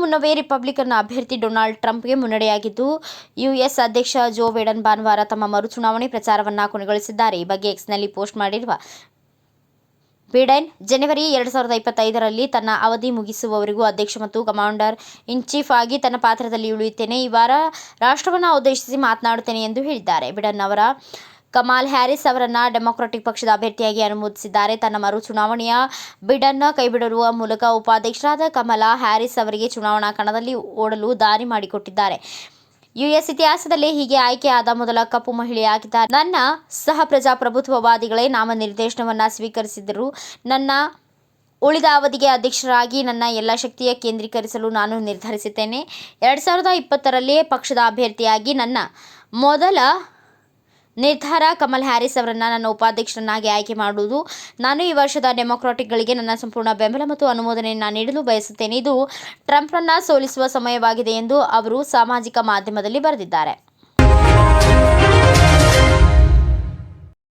ಮುನ್ನವೇ ರಿಪಬ್ಲಿಕನ್ ಅಭ್ಯರ್ಥಿ Donald ಟ್ರಂಪ್ಗೆ ಮುನ್ನಡೆಯಾಗಿದ್ದು, US ಅಧ್ಯಕ್ಷ ಜೋ ಬೈಡನ್ ಭಾನುವಾರ ತಮ್ಮ ಮರು ಚುನಾವಣೆ ಪ್ರಚಾರವನ್ನು ಕೊನೆಗೊಳಿಸಿದ್ದಾರೆ. ಈ ಬಗ್ಗೆ ಎಕ್ಸ್ನಲ್ಲಿ ಪೋಸ್ಟ್ ಮಾಡಿರುವ ಬಿಡೆನ್ ಜನವರಿ ಎರಡು ಸಾವಿರದ ಇಪ್ಪತ್ತೈದರಲ್ಲಿ ತನ್ನ ಅವಧಿ ಮುಗಿಸುವವರೆಗೂ ಅಧ್ಯಕ್ಷ ಮತ್ತು ಕಮಾಂಡರ್ ಇನ್ ಚೀಫ್ ಆಗಿ ತನ್ನ ಪಾತ್ರದಲ್ಲಿ ಉಳಿಯುತ್ತೇನೆ. ಈ ವಾರ ರಾಷ್ಟ್ರವನ್ನು ಉದ್ದೇಶಿಸಿ ಮಾತನಾಡುತ್ತೇನೆ ಎಂದು ಹೇಳಿದ್ದಾರೆ. ಬಿಡನ್ ಅವರ ಕಮಾಲ್ ಹ್ಯಾರಿಸ್ ಅವರನ್ನ ಡೆಮಾಕ್ರೆಟಿಕ್ ಪಕ್ಷದ ಅಭ್ಯರ್ಥಿಯಾಗಿ ಅನುಮೋದಿಸಿದ್ದಾರೆ. ತನ್ನ ಮರು ಚುನಾವಣೆಯ ಬಿಡನ್ನ ಕೈಬಿಡುವ ಮೂಲಕ ಉಪಾಧ್ಯಕ್ಷರಾದ ಕಮಲಾ ಹ್ಯಾರಿಸ್ ಅವರಿಗೆ ಚುನಾವಣಾ ಕಣದಲ್ಲಿ ಓಡಲು ದಾರಿ ಮಾಡಿಕೊಟ್ಟಿದ್ದಾರೆ. ಯುಎಸ್ ಇತಿಹಾಸದಲ್ಲಿ ಹೀಗೆ ಆಯ್ಕೆಯಾದ ಮೊದಲ ಕಪ್ಪು ಮಹಿಳೆಯಾಗಿದ್ದಾರೆ. ನನ್ನ ಸಹ ಪ್ರಜಾಪ್ರಭುತ್ವವಾದಿಗಳೇ, ನಾಮನಿರ್ದೇಶನವನ್ನ ಸ್ವೀಕರಿಸಿದರು ನನ್ನ ಉಳಿದ ಅವಧಿಗೆ ಅಧ್ಯಕ್ಷರಾಗಿ ನನ್ನ ಎಲ್ಲ ಶಕ್ತಿಯ ಕೇಂದ್ರೀಕರಿಸಲು ನಾನು ನಿರ್ಧರಿಸಿದ್ದೇನೆ. ಎರಡು ಸಾವಿರದ ಇಪ್ಪತ್ತರಲ್ಲಿ ಪಕ್ಷದ ಅಭ್ಯರ್ಥಿಯಾಗಿ ನನ್ನ ಮೊದಲ ನಿರ್ಧಾರ ಕಮಲ್ ಹ್ಯಾರಿಸ್ ಅವರನ್ನು ನನ್ನ ಉಪಾಧ್ಯಕ್ಷರನ್ನಾಗಿ ಆಯ್ಕೆ ಮಾಡುವುದು. ನಾನು ಈ ವರ್ಷದ ಡೆಮೊಕ್ರಾಟಿಕ್ಗಳಿಗೆ ನನ್ನ ಸಂಪೂರ್ಣ ಬೆಂಬಲ ಮತ್ತು ಅನುಮೋದನೆಯನ್ನು ನೀಡಲು ಬಯಸುತ್ತೇನೆ. ಇದು ಟ್ರಂಪ್ರನ್ನ ಸೋಲಿಸುವ ಸಮಯವಾಗಿದೆ ಎಂದು ಅವರು ಸಾಮಾಜಿಕ ಮಾಧ್ಯಮದಲ್ಲಿ ಬರೆದಿದ್ದಾರೆ.